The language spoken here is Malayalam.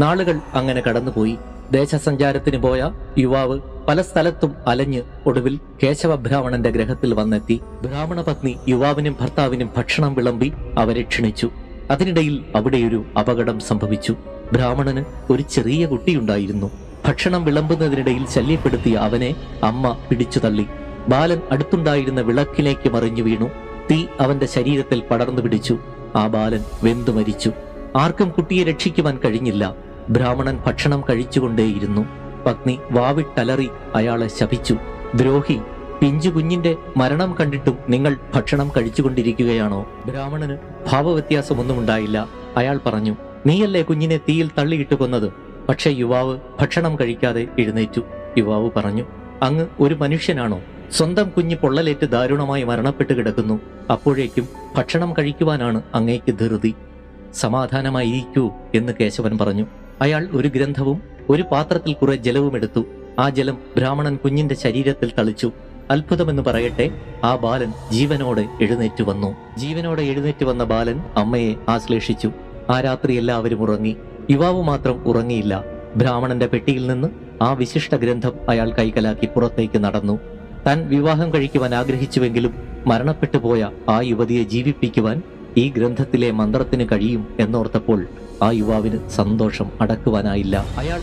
നാളുകൾ അങ്ങനെ കടന്നുപോയി. ദേശസഞ്ചാരത്തിന് പോയ യുവാവ് പല സ്ഥലത്തും അലഞ്ഞ് ഒടുവിൽ കേശവ ബ്രാഹ്മണന്റെ ഗ്രഹത്തിൽ വന്നെത്തി. ബ്രാഹ്മണ പത്നി യുവാവിനും ഭർത്താവിനും ഭക്ഷണം വിളമ്പി അവരെ ക്ഷണിച്ചു. അതിനിടയിൽ അവിടെയൊരു അപകടം സംഭവിച്ചു. ബ്രാഹ്മണന് ഒരു ചെറിയ കുട്ടിയുണ്ടായിരുന്നു. ഭക്ഷണം വിളമ്പുന്നതിനിടയിൽ ശല്യപ്പെടുത്തിയ അവനെ അമ്മ പിടിച്ചു തള്ളി ബാലൻ അടുത്തുണ്ടായിരുന്ന വിളക്കിലേക്ക് മറിഞ്ഞു വീണു. തീ അവന്റെ ശരീരത്തിൽ പടർന്നു പിടിച്ചു. ആ ബാലൻ വെന്തു മരിച്ചു. ആർക്കും കുട്ടിയെ രക്ഷിക്കുവാൻ കഴിഞ്ഞില്ല. ബ്രാഹ്മണൻ ഭക്ഷണം കഴിച്ചുകൊണ്ടേയിരുന്നു. പത്നി വാവിട്ടലറി അയാളെ ശപിച്ചു. ദ്രോഹി പിഞ്ചു കുഞ്ഞിന്റെ മരണം കണ്ടിട്ടും നിങ്ങൾ ഭക്ഷണം കഴിച്ചുകൊണ്ടിരിക്കുകയാണോ? ബ്രാഹ്മണന് ഭാവവ്യത്യാസമൊന്നും ഉണ്ടായില്ല അയാൾ പറഞ്ഞു നീയല്ലേ കുഞ്ഞിനെ തീയിൽ തള്ളിയിട്ട് കൊന്നത്? പക്ഷേ യുവാവ് ഭക്ഷണം കഴിക്കാതെ എഴുന്നേറ്റു. യുവാവ് പറഞ്ഞു അങ്ങ് ഒരു മനുഷ്യനാണോ? സ്വന്തം കുഞ്ഞ് പൊള്ളലേറ്റ് ദാരുണമായി മരണപ്പെട്ട് കിടക്കുന്നു. അപ്പോഴേക്കും ഭക്ഷണം കഴിക്കുവാനാണ് അങ്ങേക്ക് ധൃതി. സമാധാനമായിരിക്കൂ എന്ന് കേശവൻ പറഞ്ഞു. അയാൾ ഒരു ഗ്രന്ഥവും ഒരു പാത്രത്തിൽ കുറെ ജലവും എടുത്തു. ആ ജലം ബ്രാഹ്മണൻ കുഞ്ഞിന്റെ ശരീരത്തിൽ തളിച്ചു. അത്ഭുതമെന്ന് പറയട്ടെ ആ ബാലൻ ജീവനോടെ എഴുന്നേറ്റ് വന്നു. ജീവനോടെ എഴുന്നേറ്റ് വന്ന ബാലൻ അമ്മയെ ആശ്ലേഷിച്ചു. ആ രാത്രി എല്ലാവരും ഉറങ്ങി. യുവാവ് മാത്രം ഉറങ്ങിയില്ല. ബ്രാഹ്മണന്റെ പെട്ടിയിൽ നിന്ന് ആ വിശിഷ്ട ഗ്രന്ഥം അയാൾ കൈക്കലാക്കി പുറത്തേക്ക് നടന്നു. താൻ വിവാഹം കഴിക്കുവാൻ ആഗ്രഹിച്ചുവെങ്കിലും മരണപ്പെട്ടു പോയ ആ യുവതിയെ ജീവിപ്പിക്കുവാൻ ഈ ഗ്രന്ഥത്തിലെ മന്ത്രത്തിന് കഴിയും എന്നോർത്തപ്പോൾ ആ യുവാവിന് സന്തോഷം അടക്കുവാനായില്ല. അയാൾ